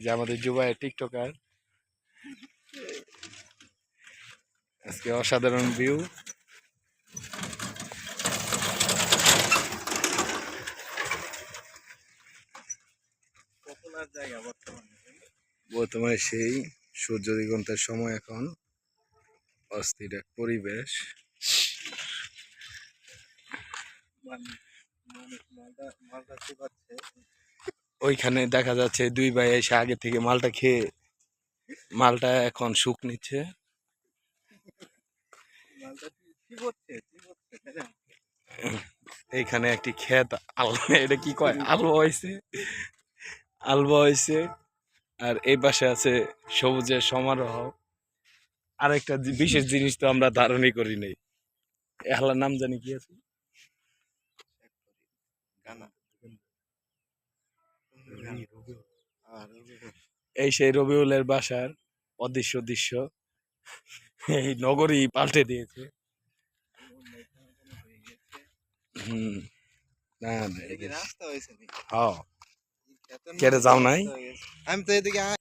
যে আমাদের যুবায় টিকটকার। আজকে অসাধারণ ভিউ বর্তমানে সেই সূর্য দিগন্তের সময় এখন। অস্থির এক পরিবেশ। ওইখানে দেখা যাচ্ছে দুই ভাই এসে আগে থেকে মালটা খেয়ে মালটা এখন সুখ নিচ্ছে। এইখানে একটি ক্ষেত, আল, এটা কি কয়? আলু হয়েছে আলু হয়েছে আর এই পাশে আছে সবুজের সমারোহ। আরেকটা জি- বিশেষ জিনিস তো আমরা ধারণই করি নাই। এহলার নাম জানি কি আছে? গানা এই সেই রবিউলের বাসার অদৃশ্য দৃশ্য এই নগরী পাল্টে দিয়েছে। হুম না না এদিকে এটা- রাস্তা হয়েছে হ্যাঁ। কেটে যাও নাই? রাস্তা হয়ে গেছে। আমি তো এদিকে আ-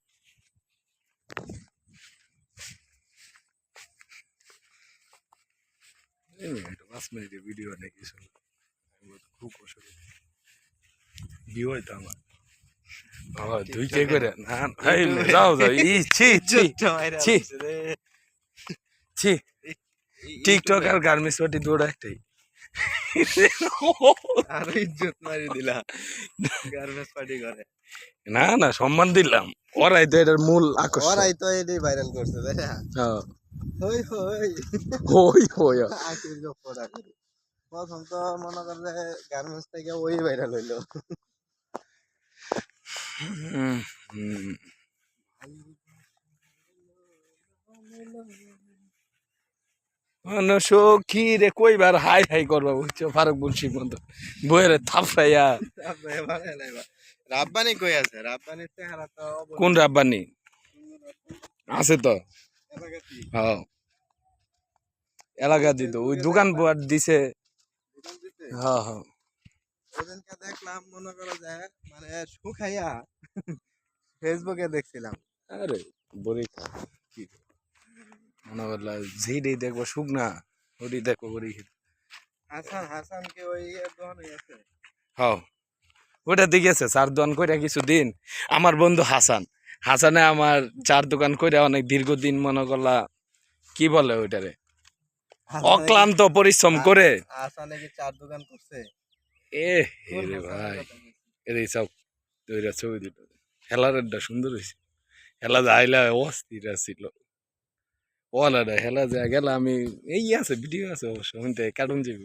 এই একটা পাঁচ মিনিটের ভিডিও নাকি শুনলাম বলছি, খুব অসুবিধা। ভিউ হয়তো আমার। বাবা তুই কে করে? না এই যাও যাও। ই ছি ছি ছি। ছি। এই- এই- টিকটক আর গার্মেন্টস পার্টি দুটো একটাই। আরও ইজ্জত মারি দিলা। গার্মেন্টস পার্টি করে। না না সম্মান দিলাম। ওরাই তো এটার মূল আকর্ষণ। ওরাই তো এটাই ভাইরাল করছে তাই না? হ্যাঁ। হই হই। গপ্পর আখির প্রথম তো মনে গার্মেন্টস থেকে ওই ভাইরাল হইল সখী রে কইবার হাই হাই করবা বুঝছ? ফারুক মতো। বইয়ের থাপড়াইয়া। রাব্বানি কই আছে? চেহারা তো কোন রাব্বানি? আছে তো। এলাকাতেই। হ্যাঁ। এলাকা দিত ওই দোকান দিছে? হ্যাঁ হ্যাঁ। ওদিনকে দেখলাম মনে করো যে মানে শুকাইয়া ফেসবুকে দেখছিলাম। আরে কি মনে করলা দেখব শুকনা ওটি দেখব হাসান হাসান ওই দোকানে আছে হ্যাঁ। ওটা দিকেছে চার দোকান কইরা কিছুদিন আমার বন্ধু হাসান। হাসানে আমার চার দোকান কইরা অনেক দীর্ঘদিন মনে করলা কি বলে ওইটারে? অক্লান্ত পরিশ্রম করে। হাসানে কি চার দোকান করছে। এ রে ভাই। কথা বলছিস? এদিকে চাও ছবি দিল। খেলার সুন্দর হয়েছে খেলা যাইলা অস্থির ছিল ওলাটা খেলা যায় গেল আমি এই আছে ভিডিও আছে অবশ্য শুনতে কার্টুন যাইব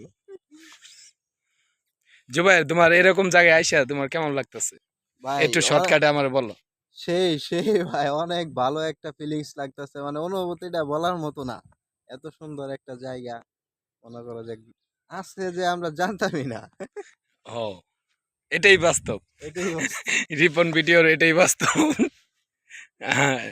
জুবাই তোমার এরকম জায়গায় আইসা তোমার কেমন লাগতেছে? একটু শর্টকাটে আমার বলো। সেই সেই ভাই অনেক ভালো একটা ফিলিংস লাগতেছে। মানে অনুভূতিটা বলার মতো না। এত সুন্দর একটা জায়গা। মনে করো যে আছে যে আমরা জানতামই না। ও এটাই বাস্তব। এটাই বাস্তব। রিপন ভিডিওর এটাই বাস্তব। হ্যাঁ।